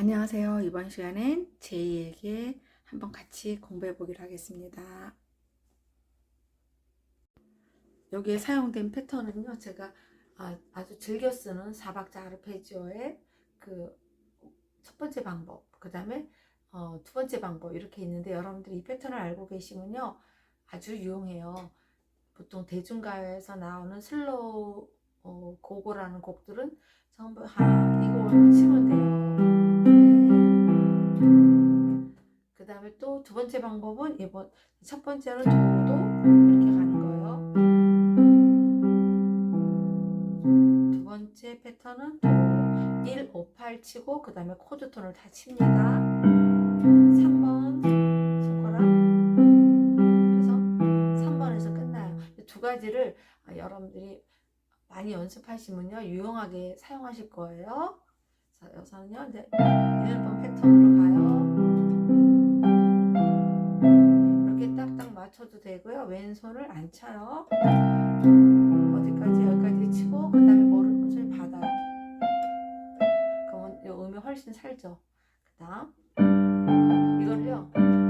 안녕하세요. 이번 시간엔 제2에게 한번 같이 공부해 보기로 하겠습니다. 여기에 사용된 패턴은요, 제가 아, 아주 즐겨 쓰는 사박자 아르페지오의 그 첫 번째 방법, 그 다음에 어, 두 번째 방법 이렇게 있는데 여러분들이 이 패턴을 알고 계시면요, 아주 유용해요. 보통 대중가요에서 나오는 슬로우 어, 고고라는 곡들은 전부 하 이거 치면 돼요. 다음에 또 두 번째 방법은 이번 첫 번째는 도도 이렇게 가는 거예요. 두 번째 패턴은 도 1, 5, 8 치고 그 다음에 코드 톤을 다 칩니다. 3번 손가락 그래서 3번에서 끝나요. 이두 가지를 아, 여러분들이 많이 연습하시면요 유용하게 사용하실 거예요. 자, 여기서는요 이제 1번 패턴으로 가요. 딱딱 맞춰도 되고요. 왼손을 안 차요. 어디까지 여기까지 치고 그 다음에 오른손을 받아요. 그러면 이 음이 훨씬 살죠. 그 다음 이걸요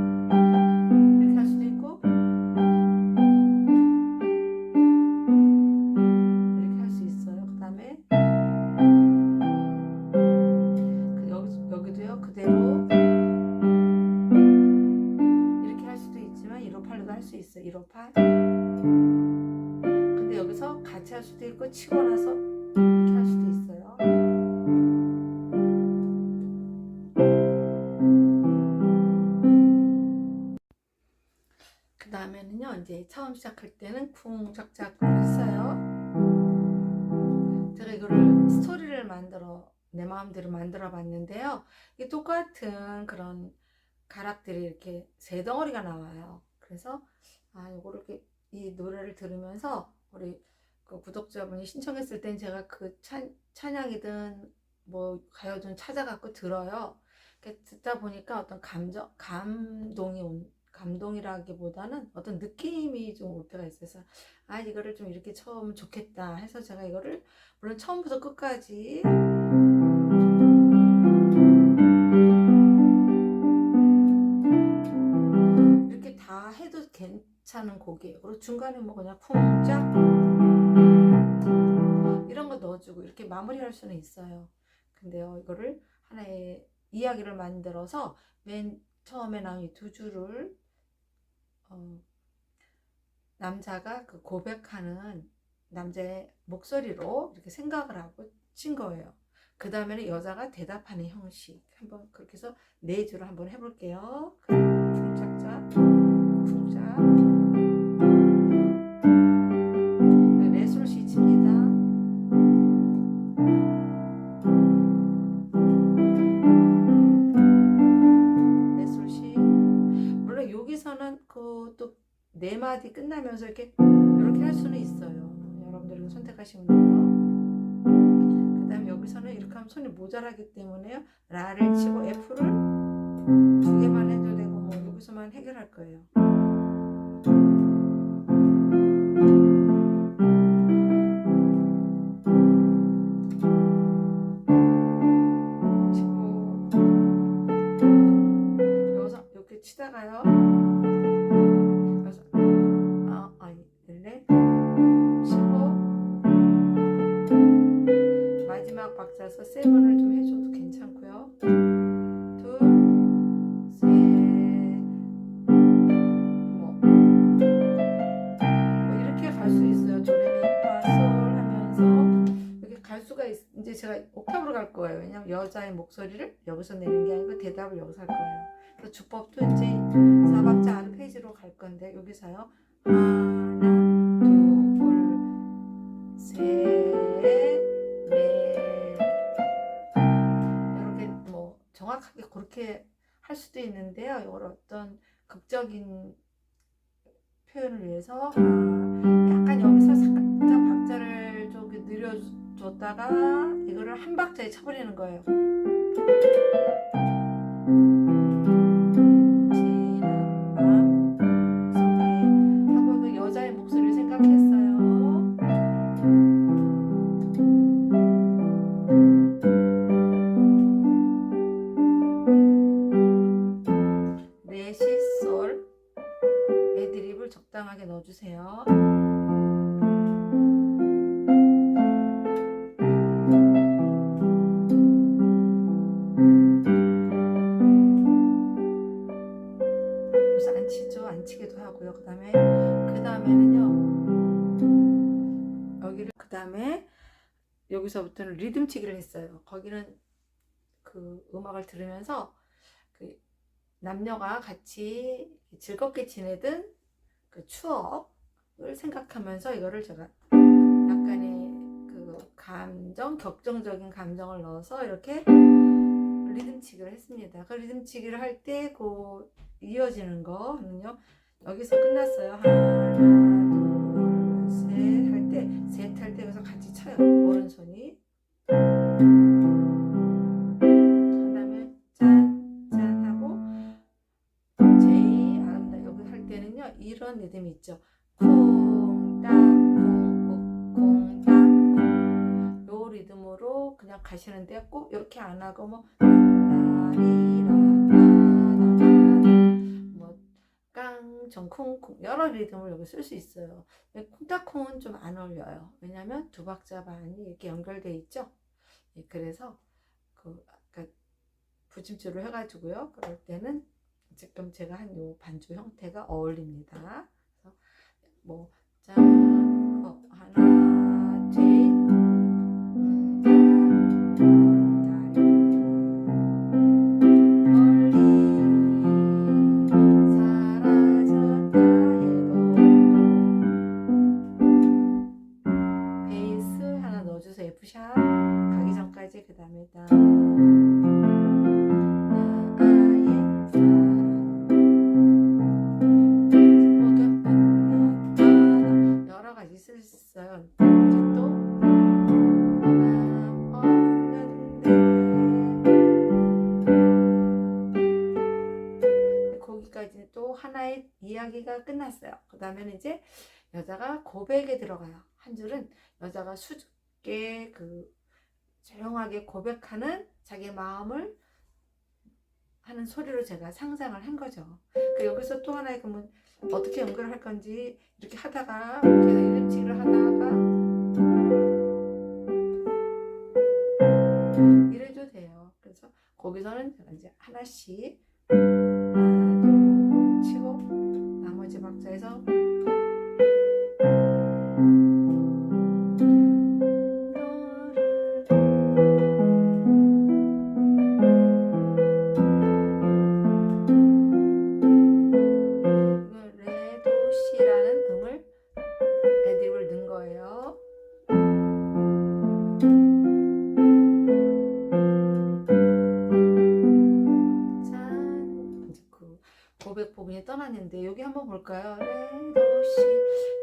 할 수도 있고 치고 나서 이렇게 할 수도 있어요. 그 다음에는요 이제 처음 시작할 때는 쿵짝짝을 했어요. 제가 이거를 스토리를 만들어 내 마음대로 만들어 봤는데요. 이 똑같은 그런 가락들이 이렇게 세 덩어리가 나와요. 그래서 아 요거를 이렇게 이 노래를 들으면서 우리 그 구독자분이 신청했을 땐 제가 그 찬, 찬양이든 뭐 가요든 찾아갖고 들어요. 이렇게 듣다 보니까 어떤 감정 감동이 온 감동이라기보다는 어떤 느낌이 좀 올 때가 있어요. 그래서 아 이거를 좀 이렇게 처음 좋겠다 해서 제가 이거를 물론 처음부터 끝까지 5개. 그리고 중간에 뭐 그냥 풍짝 이런 거 넣어주고 이렇게 마무리할 수는 있어요. 근데요, 이거를 하나의 이야기를 만들어서 맨 처음에 나온 이 두 줄을 어, 남자가 그 고백하는 남자의 목소리로 이렇게 생각을 하고 친 거예요. 그 다음에는 여자가 대답하는 형식 한번 그렇게 해서 네 줄을 한번 해볼게요. 네 마디 끝나면서 이렇게 이렇게 할 수는 있어요. 여러분들이 선택하시면 돼요. 그 다음에 여기서는 이렇게 하면 손이 모자라기 때문에요. 라를 치고 F를 두 개만 해도 되고 뭐 여기서만 해결할 거예요. 여기서 이렇게 치다가요. 제 제가 옥탑으로 갈 거예요. 왜냐면 여자의 목소리를 여기서 내는 게 아니고 대답을 여기서 할 거예요. 그래서 주법도 이제 사박자 아르페이지로 갈 건데 여기서요. 하나, 둘, 셋, 넷. 이렇게 뭐 정확하게 그렇게 할 수도 있는데요. 이걸 어떤 극적인 표현을 위해서 느려줬다가 이거를 한 박자에 쳐버리는 거예요. 여기서부터는 리듬치기를 했어요. 거기는 그 음악을 들으면서 그 남녀가 같이 즐겁게 지내던 그 추억을 생각하면서 이거를 제가 약간의 그 감정, 격정적인 감정을 넣어서 이렇게 리듬치기를 했습니다. 그 리듬치기를 할 때 그 이어지는 거는요. 여기서 끝났어요. 하나, 둘, 셋 할 때, 셋 할 때 여기서 같이 쳐요. 이런 리듬이 있죠. 콩, 딱, 콩, 콩, 딱, 콩. 요 리듬으로 그냥 가시는데 꼭 이렇게 안 하고 뭐뭐 콩콩 여러 리듬을 여기 쓸 수 있어요. 콩닥콩은 좀 안 어울려요. 왜냐면 두 박자 반이 이렇게 연결돼 있죠. 예, 그래서 그 아까 부침줄을 해가지고요. 그럴 때는 지금 제가 한 요 반주 형태가 어울립니다. 그래서 뭐 짠, 이제 여자가 고백에 들어가요. 한 줄은 여자가 수줍게 그 조용하게 고백하는 자기 마음을 하는 소리로 제가 상상을 한 거죠. 그 여기서 또 하나의 그러면 어떻게 연결을 할 건지 이렇게 하다가 이렇게 이름치기를 하다가 이래도 돼요. 그래서 거기서는 제가 이제 하나씩 하나 둘 치고 나머지 박자에서 고백 부분이 떠났는데 여기 한번 볼까요? 레도시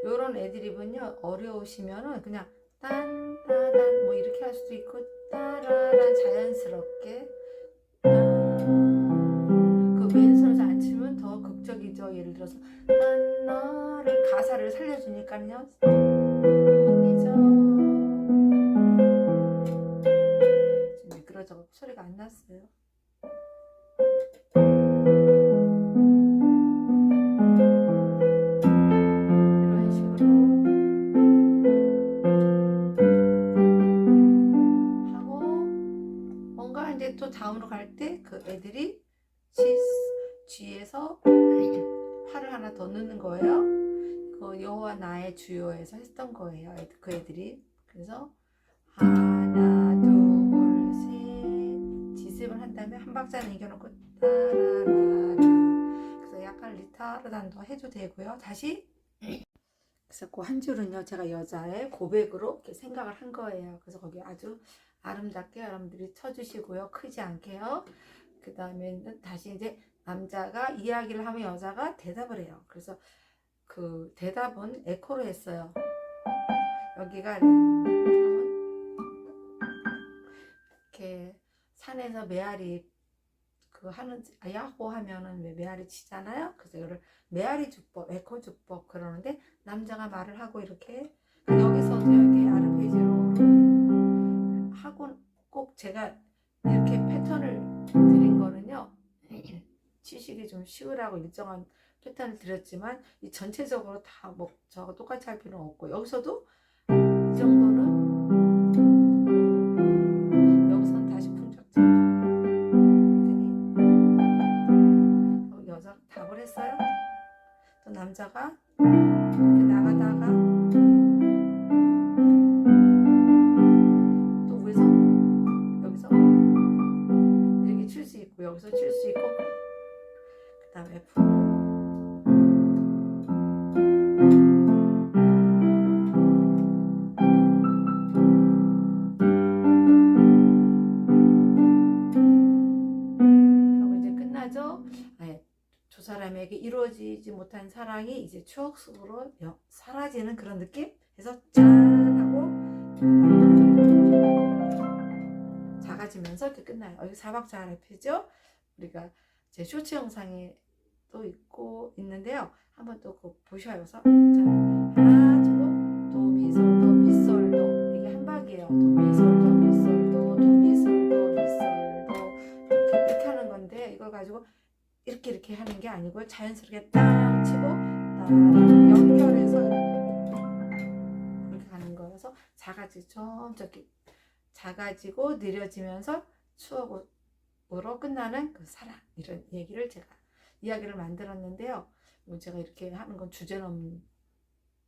요런 애드립은요 어려우시면은 그냥 딴 따단 뭐 이렇게 할 수도 있고 따라란 자연스럽게 그 왼손을 안 치면 더 극적이죠. 예를 들어서 난 너를 가사를 살려주니까요. 문이죠. 지금 미끄러져 소리가 안 났어요. 그 여호와 나의 주요에서 했던 거예요. 그 애들이 그래서 하나 둘 셋 지습을 한 다음에 한 박자 남겨놓고 따라라라 그래서 약간 리타르단 더 해도 되고요. 다시 그래서 그 한 줄은요 제가 여자의 고백으로 이렇게 생각을 한 거예요. 그래서 거기 아주 아름답게 여러분들이 쳐주시고요. 크지 않게요. 그 다음에는 다시 이제 남자가 이야기를 하면 여자가 대답을 해요. 그래서 그 대답은 에코로 했어요. 여기가 이렇게 산에서 메아리 그 하는 아, 야호 하면은 왜 메아리 치잖아요. 그래서 이거를 메아리 주법, 에코 주법 그러는데 남자가 말을 하고 이렇게 여기서 이렇게 아르페지오로 하고 꼭 제가 이렇게 패턴을 드린 거는요. 치식이 좀 쉬우라고 일정한 패턴을 드렸지만 이 전체적으로 다 뭐 저하고 똑같이 할 필요는 없고 여기서도 이 정도는 여기서는 다시 풍적자 그랬더니 어, 여자 답을 했어요. 또 남자가 이렇게 나가다가 또 위에서 여기서 이렇게 칠 수 있고 여기서 칠 수 있고 그 다음에 F 사람에게 이루어지지 못한 사랑이 이제 추억 속으로 여- 사라지는 그런 느낌? 그래서 짠 하고 작아지면서 이렇게 끝나요. 여기 사박자 랩이죠. 우리가 제 쇼츠 영상에 또 있고 있는데요. 한번 또 보셔요. 그래서 이렇게 이렇게 하는 게 아니고 자연스럽게 땅 치고 땅 연결해서 이렇게 가는 거여서 작아지 점점 작아지고 느려지면서 추억으로 끝나는 그 사랑 이런 얘기를 제가 이야기를 만들었는데요. 뭐 제가 이렇게 하는 건 주제넘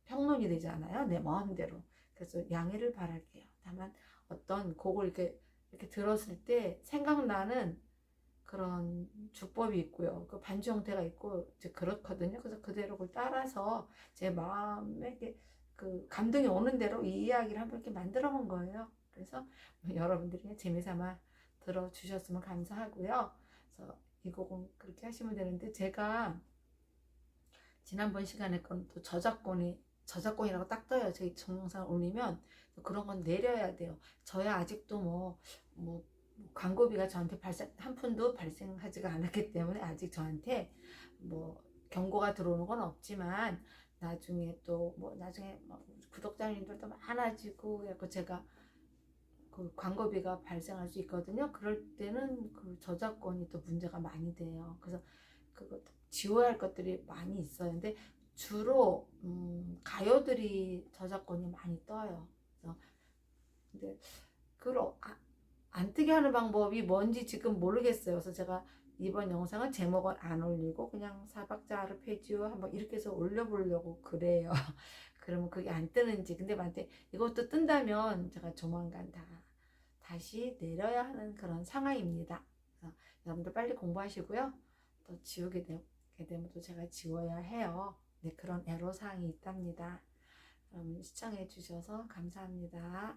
평론이 되지 않아요. 내 마음대로. 그래서 양해를 바랄게요. 다만 어떤 곡을 이렇게 이렇게 들었을 때 생각나는 그런 주법이 있고요. 그 반주 형태가 있고 이제 그렇거든요. 그래서 그대로 그걸 따라서 제 마음에 그 감동이 오는 대로 이 이야기를 한번 이렇게 만들어 본 거예요. 그래서 여러분들이 재미삼아 들어주셨으면 감사하고요. 그래서 이 곡은 그렇게 하시면 되는데 제가 지난번 시간에 건 또 저작권이 저작권이라고 딱 떠요. 제 동영상 올리면 그런 건 내려야 돼요. 저야 아직도 뭐, 뭐 광고비가 저한테 발생 한 푼도 발생하지가 않았기 때문에 아직 저한테 뭐 경고가 들어오는 건 없지만 나중에 또 뭐 나중에 뭐 구독자님들도 많아지고 그래서 제가 그 광고비가 발생할 수 있거든요. 그럴 때는 그 저작권이 또 문제가 많이 돼요. 그래서 그거 지워야 할 것들이 많이 있어요. 근데 주로 음, 가요들이 저작권이 많이 떠요. 그래서 근데 어- 아, 안 뜨게 하는 방법이 뭔지 지금 모르겠어요. 그래서 제가 이번 영상은 제목은 안 올리고 그냥 사박자 아르페지오 한번 이렇게 해서 올려보려고 그래요. 그러면 그게 안 뜨는지 근데 만약에 이것도 뜬다면 제가 조만간 다 다시 내려야 하는 그런 상황입니다. 여러분들 빨리 공부하시고요. 또 지우게 되면 또 제가 지워야 해요. 네, 그런 애로사항이 있답니다. 그럼 시청해 주셔서 감사합니다.